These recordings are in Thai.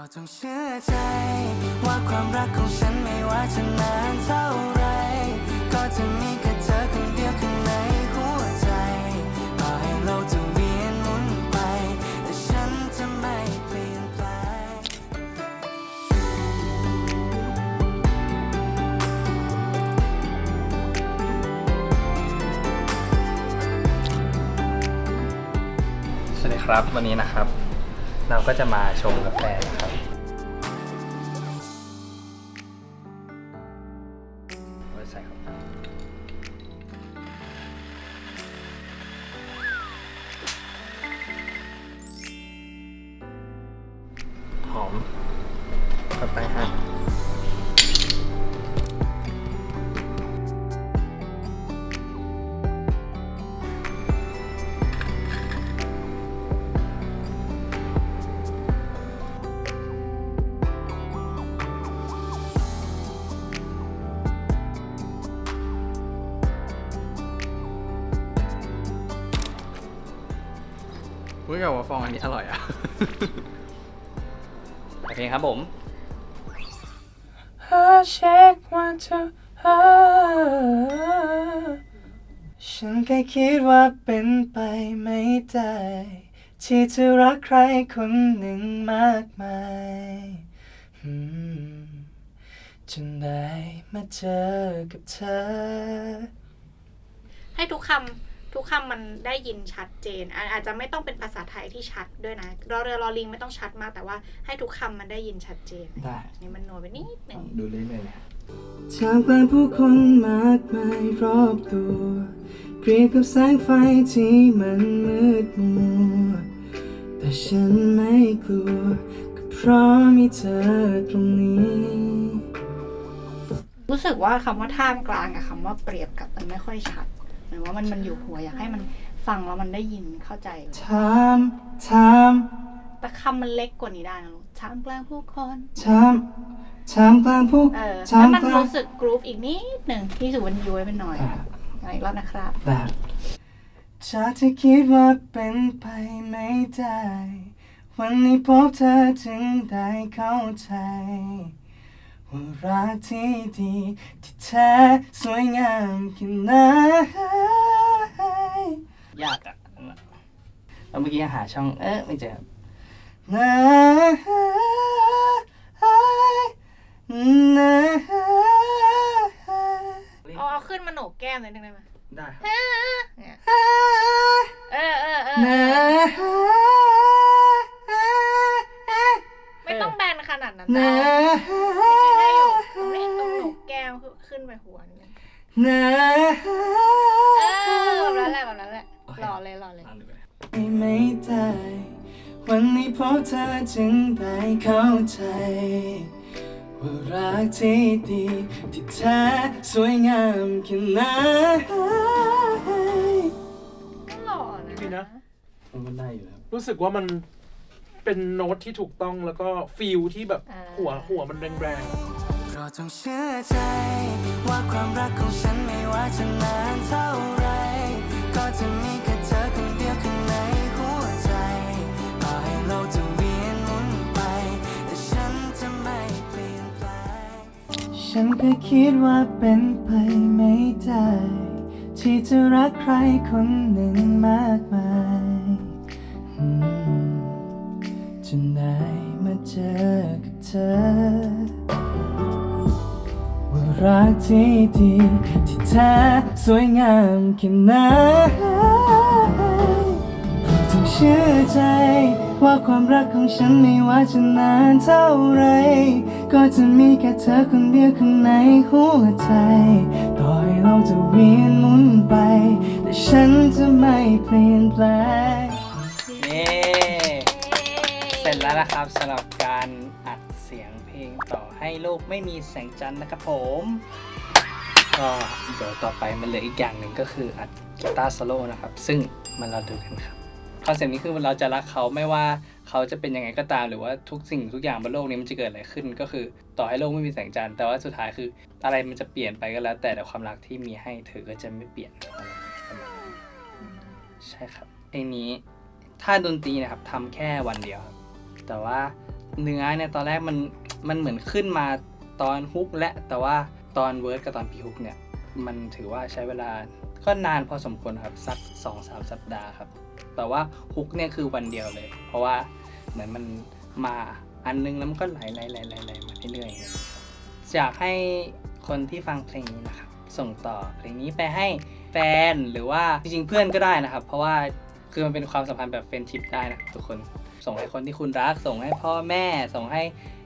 ก็จงเชื่อใจ ว่าความรักของฉันไม่ว่าจะนานเท่าไร ก็จะมีแค่เธอคนเดียวข้างในหัวใจต่อให้โลกจะเวียนหมุนไป แต่ฉันจะไม่เปลี่ยนแปลง สวัสดีครับวันนี้นะครับ เราก็จะมาชมกาแฟนะครับ ว่าฟองอันนี้อร่อยอะ โอเคครับผมเช็ควันเธอฉันแค่คิดว่าเป็นไปไม่ได้ ที่จะรักใครคนหนึ่งมากมายอืมจนได้มาเจอกับเธอ ให้ทุกคำ ทุกคำมันได้ยินชัดเจนอาอาจจะไม่ต้องเป็นภาษาไทยที่ชัดด้วยนะรอเรือรอลิงไม่ต้องชัดมากแต่ว่าให้ทุกคำมันได้ยินชัดเจนได้นี่มันนัวไปนิดหนึ่งดูเรื่อยๆนะท่ามกลางผู้คนมากมายรอบตัวเปรียบกับแสงไฟที่มันมืดมัวแต่ฉันไม่กลัวก็เพราะมีเธอตรงนี้รู้สึกว่าคำว่าท่ามกลางกับคำว่าเปรียบกับมันไม่ค่อยชัดเหมือนว่ามันมันอยู่หัวอยากให้มันฟังแล้วมันได้ยินเข้าใจถามถามแต่คำมันเล็กกว่านี้ได้นะลูกท่ามกลางผู้คนถามถามกลางผู้เออถาให้มมันกลางรู้สึกกรูฟอีกนิดหนึ่งที่สุวรรณย้วยไปหน่อยอ่าเอาอีกรอบนะครับ แบบจากที่คิดว่าเป็นไปไม่ได้ วันนี้พบเธอจึงได้เข้าใจ ว่ารักที่ดีที่แท้สวยงามแค่ไหนยากอะแล้วเมื่อกี้หาช่องเอ๊ะไม่เจอนะนะเอาเอาขึ้นมาโหนกแก้มเลยนึงได้ไหมได้ครับ เนี่ยเออเออเออนะ ไปหัวนิดนึงนะเออแบบนั้นแหละแบบนั้นแหละรอเลยรอเลยลองดูกันไม่ได้วันนี้พบเธอจึงได้เข้าใจ ว่ารักที่ดีที่แท้สวยงามแค่ไหนก็หล่อดีนะนะ มันก็ได้อยู่ครับรู้สึกว่ามันเป็นโน้ตที่ถูกต้องแล้วก็ฟีลที่แบบอ่าหัวหัวมันแรงเราจงเชื่อใจ ว่าความรักของฉันไม่ว่าจะนานเท่าไร ก็จะมีแค่เธอคนเดียวข้างในหัวใจต่อให้โลกจะเวียนหมุนไป แต่ฉันจะไม่เปลี่ยนแปลงฉันก็คิดว่าเป็นไปไม่ได้ ที่จะรักใครคนหนึ่งมากมาย รักที่ดีที่แท้สวยงามแค่ไหนจงเชื่อใจ ว่าความรักของฉันไม่ว่าจะนานเท่าไร ก็จะมีแค่เธอคนเดียวข้างในหัวใจต่อให้เราจะเวียนหมุนไป แต่ฉันจะไม่เปลี่ยนแปลง เย้ เสร็จแล้วนะครับสำหรับการ ให้โลกไม่มีแสงจันทร์นะครับผมก็เดี๋ยวต่อไปมันเหลืออีกอย่างหนึ่งก็คืออัดกีตาร์โซโล่นะครับ ซึ่งมันเราดูกันครับคอนเซ็ปต์นี้คือเราจะรักเขาไม่ว่าเขาจะเป็นยังไงก็ตามหรือว่าทุกสิ่งทุกอย่างบนโลกนี้มันจะเกิดอะไรขึ้น ก็คือต่อให้โลกไม่มีแสงจันทร์แต่ว่าสุดท้ายคืออะไรมันจะเปลี่ยนไปก็แล้ว แต่แต่ความรักที่มีให้เธอก็จะไม่เปลี่ยนใช่ครับเพลงนี้ถ้าดนตรีนะครับทำแค่วันเดียว แต่ว่าเนื้อเนี่ยตอนแรกมัน มันเหมือนขึ้นมาตอนฮุกและแต่ว่าตอนเวิร์ดกับตอนพีฮุกเนี่ย มันถือว่าใช้เวลาก็นานพอสมควรครับ สัก 2-3 สัปดาห์ครับ แต่ว่าฮุกเนี่ยคือวันเดียวเลย เพราะว่าเหมือนมันมาอันนึงแล้วมันก็ไหลไหลไหลไหลมาเรื่อยๆอยางนี้ครับอยากให้คนที่ฟังเพลงนี้นะครับ ส่งต่อเพลงนี้ไปให้แฟนหรือว่าจริงๆเพื่อนก็ได้นะครับ เพราะว่าคือมันเป็นความสัมพันธ์แบบเฟรนชิพได้นะทุกคน ส่งให้คนที่คุณรัก ส่งให้พ่อแม่ ส่งให้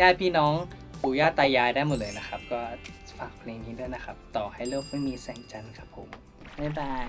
ญาติพี่น้องปู่ย่าตายายได้หมดเลยนะครับ ก็ฝากเพลงนี้ด้วยนะครับ ต่อให้โลกไม่มีแสงจันทร์ครับผมบ๊ายบาย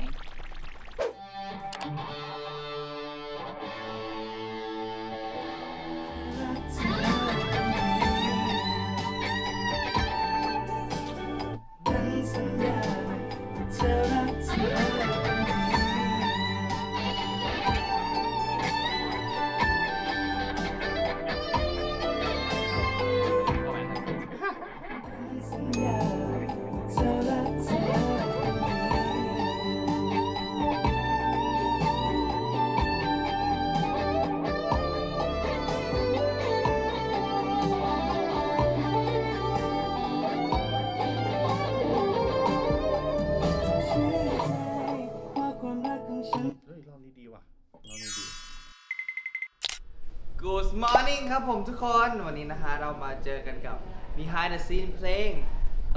ครับผมทุกคนวันนี้นะคะเรามาเจอกันกับ Behind the Scene เพลง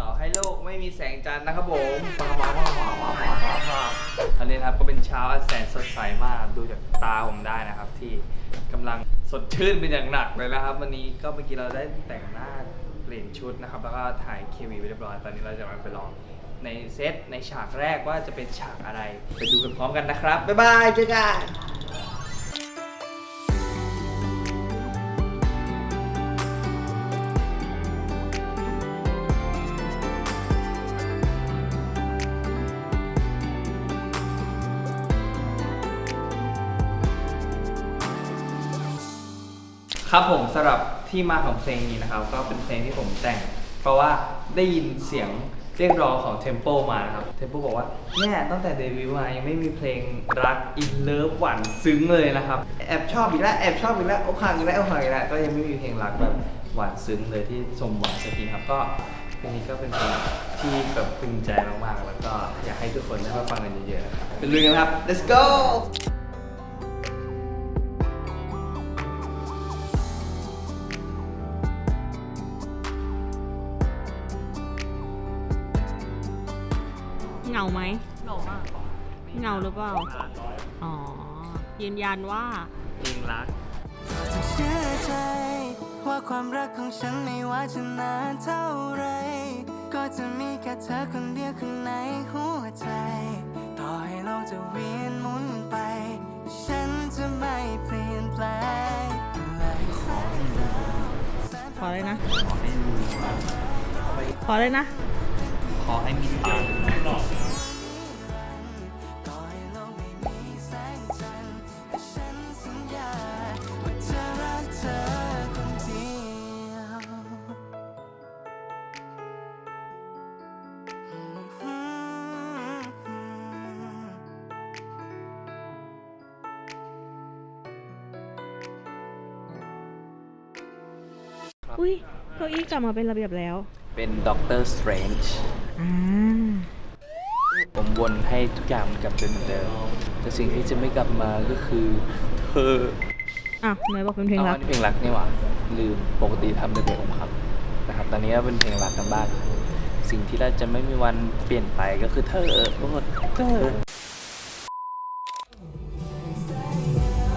ต่อให้โลกไม่มีแสงจันทร์นะครับผมตอนนี้นะครับก็เป็นเช้าอันแสนสดใสมากดูจากตาผมได้นะครับ ที่กำลังสดชื่นเป็นอย่างหนักเลยนะครับ วันนี้ก็เมื่อกี้เราได้แต่งหน้าเปลี่ยนชุดนะครับ แล้วก็ถ่ายเควีไปเรียบร้อยตอนนี้เราจะมาไปลองในเซตในฉากแรกว่าจะเป็นฉากอะไร ไปดูกันพร้อมกันนะครับบ๊ายบายเจอกัน ครับผมสำหรับที่มาของเพลงนี้นะครับ ก็เป็นเพลงที่ผมแต่ง เพราะว่าได้ยินเสียงเรียกร้องของ Tempo มานะครับ Tempo บอกว่าเนี่ยตั้งแต่เดบิวต์มายังไม่มีเพลงรักอินเลิฟหวานซึ้งเลยนะครับ แอบชอบอีกแล้วแอบชอบอีกแล้วโอกหักอีกแล้วโอกหักอีกแล้วก็ยังไม่มีเพลงรักแบบหวานซึ้งเลยที่สมหวังสักทีครับก็เพลงนี้ก็เป็นเพลงที่แบบพึงใจมากๆ แล้วก็อยากให้ทุกคนได้มาฟังกันเยอะๆนะครับเป็นเรื่องครับ let's go เหงาหรือเปล่า อ๋อ ยืนยันว่าเพลงรักจะเชื่อใจว่าความรักของฉันไม่ว่าจะนานเท่าไร ก็จะมีแค่เธอคนเดียวข้างในหัวใจ ต่อให้โลกจะเวียนหมุนไป ฉันจะไม่เปลี่ยนแปลงเลยแสงดาวแสนขอเลยนะขอเลยนะ ขอให้มีตา อุ้ยเก้าอี้กลับมาเป็นระเบียบแล้ว เป็นด็อกเตอร์สเตรนจ์อ่าผมวนให้ทุกอย่างมันกลับเป็นเหมือนเดิม แต่สิ่งที่จะไม่กลับมาก็คือเธออะไหนบอกเป็นเพลงรักอาอันนี้เพลงรักนี่หว่าลืมปกติทำแต่เพลงอกหักนะครับ ตอนนี้ก็เป็นเพลงรักกันบ้างสิ่งที่เราจะไม่มีวันเปลี่ยนไปก็คือเธอโอ้เธอ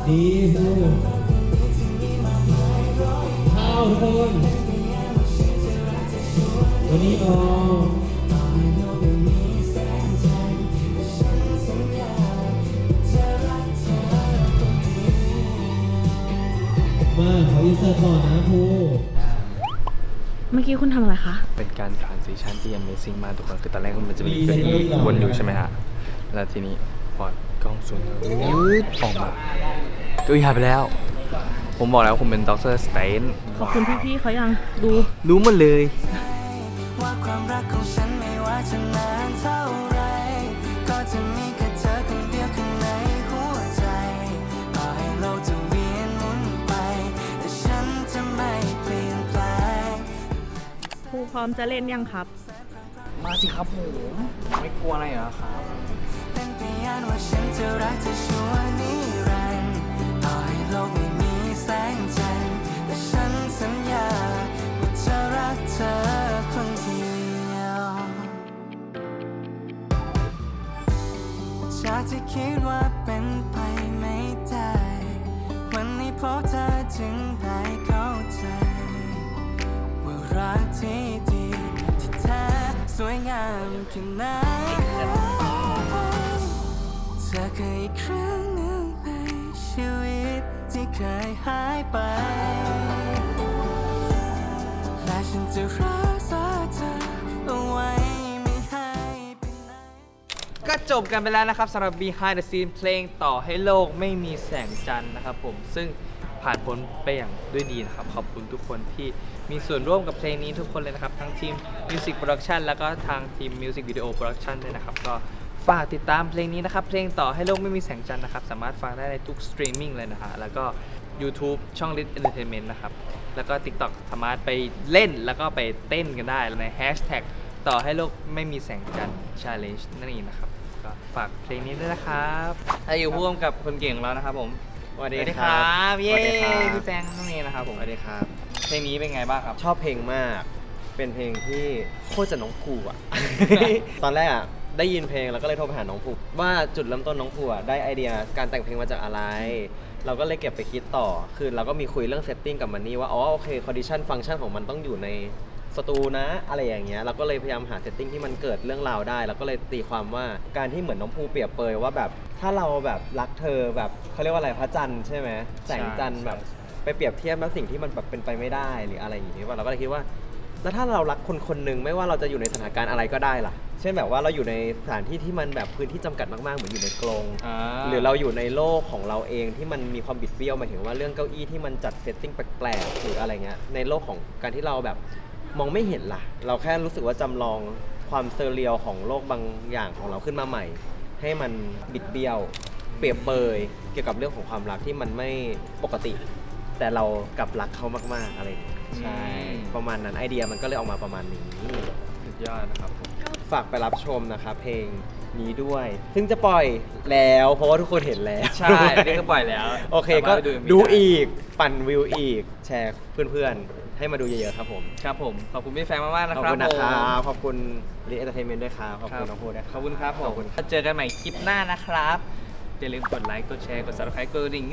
ดีสุดเข้า ทุกคนวันนี้ออกมาขออินเสิร์ตก่อนนะครูเมื่อกี้คุณทำอะไรคะ เป็นการ transition ที่ amazing มากทุกคนคือตอนแรกมันจะมีเป็นวนอยู่ใช่ไหมฮะ แล้วทีนี้พอกล้องซูมยืดออกมาเก็อีหายไปแล้ว ผมบอกแล้วผมเป็นด็อกเตอร์สเตนขอบคุณพี่ๆเขายังดูรู้มดเลย ว่าความรักของฉันไม่ว่าจะนานเท่าไร ก็จะมีแค่เธอคนเดียวข้างในหัวใจต่อให้โลกจะเวียนหมุนไป แต่ฉันจะไม่เปลี่ยนแปลง ครูพร้อมจะเล่นยังครับ มาสิครับผม ไม่กลัวอะไรเหรอครับ เป็นพยานว่าฉันจะรักเธอชั่วนิ แต่ฉันสัญญาว่าจะรักเธอคนเดียวจากที่คิดว่าเป็นไปไม่ได้ วันนี้พบเธอจึงได้เข้าใจ ว่ารักที่ดีที่แท้สวยงามแค่ไหนเธอคืออีกครั้งหนึ่งในชีวิต ที่เคยหายไป และฉันจะรักษาเธอเอาไว้ไม่ให้ไปไหน ก็จบกันไปแล้วนะครับสำหรับ Behind the Scene เพลงต่อให้โลกไม่มีแสงจันทร์นะครับผมซึ่งผ่านพ้นไปอย่างด้วยดีนะครับ ขอบคุณทุกคนที่มีส่วนร่วมกับเพลงนี้ทุกคนเลยนะครับ ทั้งทีม Music Production แล้วก็ทางทีม Music Video Production ด้วยนะครับ ก็ ฝากติดตามเพลงนี้นะครับ เพลงต่อให้โลกไม่มีแสงจันทร์นะครับ สามารถฟังได้ในทุกสตรีมมิ่งเลยนะฮะแล้วก็ YouTube ช่อง Lit Entertainment นะครับ แล้วก็ TikTok สามารถไปเล่นแล้วก็ไปเต้นกันได้ใน Hashtag ต่อให้โลกไม่มีแสงจันทร์ Challenge นั่นเองนะครับก็ฝากเพลงนี้ด้วยนะครับถ้าอยู่ร่วมกับคนเก่งของเรานะครับผมสวัสดีสวัสดีคครัรับบเย้สวัสดีครับ พี่แฟงน้องเนนะครับผมสวัสดีครับ เพลงนี้เป็นไงบ้างครับ ชอบเพลงมาก เป็นเพลงที่โคตรจะน้องภูอะ ตอนแรกอะ ได้ยินเพลงแล้วก็เลยโทรไปหาน้องภูว่าจุดเริ่มต้นน้องภูอะได้ไอเดียการแต่งเพลงมาจากอะไร เราก็เลยเก็บไปคิดต่อ คือเราก็มีคุยเรื่องเซตติ้งกับมันนี่ว่าอ๋อโอเคคอนดิชันฟังก์ชันของมันต้องอยู่ในสตูนะอะไรอย่างเงี้ยเราก็เลยพยายามหาเซตติ้งที่มันเกิดเรื่องราวได้แล้วก็เลยตีความว่าการที่เหมือนน้องภูเปรียบเปยว่าแบบถ้าเราแบบรักเธอแบบเขาเรียกว่าอะไรพระจันทร์ใช่ไหมแสงจันทร์แบบไปเปรียบเทียบแล้วสิ่งที่มันแบบเป็นไปไม่ได้หรืออะไรอย่างนี้ยว่าเราก็เลยคิดว่า แล้วถ้าเรารักคนคนหนึ่งไม่ว่าเราจะอยู่ในสถานการณ์อะไรก็ได้ล่ะ เช่นแบบว่าเราอยู่ในสถานที่ที่มันแบบพื้นที่จำกัดมากๆเหมือนอยู่ในกรงอ่า หรือเราอยู่ในโลกของเราเองที่มันมีความบิดเบี้ยวหมายถึงว่าเรื่องเก้าอี้ที่มันจัดเซตติ้งแปลกๆหรืออะไรเงี้ยในโลกของการที่เราแบบมองไม่เห็นล่ะ เราแค่รู้สึกว่าจำลองความเซอร์เรียลของโลกบางอย่างของเราขึ้นมาใหม่ ให้มันบิดเบี้ยว เปรียบเปยเกี่ยวกับเรื่องของความรักที่มันไม่ปกติ แต่เรากลับรักเขามาก ๆ อะไรอย่างเงี้ยใช่อืมประมาณนั้นไอเดียมันก็เลยออกมาประมาณนี้ สุดยอดนะครับผม ฝากไปรับชมนะครับเพลงนี้ด้วย ซึ่งจะปล่อยแล้วเพราะว่าทุกคนเห็นแล้วใช่ นี่ก็ปล่อยแล้วโอเคก็สามารถไปดูได้อีก ปั่นวิวอีก แชร์เพื่อน ๆ ให้มาดูเยอะ ๆ ครับผม ครับผม ขอบคุณพี่แฟงมากๆนะขอบครับคุณนะคผมรับขอบคุณรีเอนเตอร์เทนเมนต์ด้วยครับ ขอบคุณน้องพูดด้วยขอบคุณครับผขอมบคุณครับถ้าเจอกันใหม่คลิปหน้านะครับ อย่าลืมกดไลค์ กดแชร์ กด subscribe กดกระดิ่ง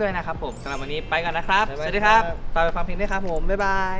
ด้วยนะครับผมสำหรับวันนี้ไปก่อนนะครับบ๊ายบายสวัสดีครับครับฝากไปฟังเพลงด้วยครับผม บ๊ายบาย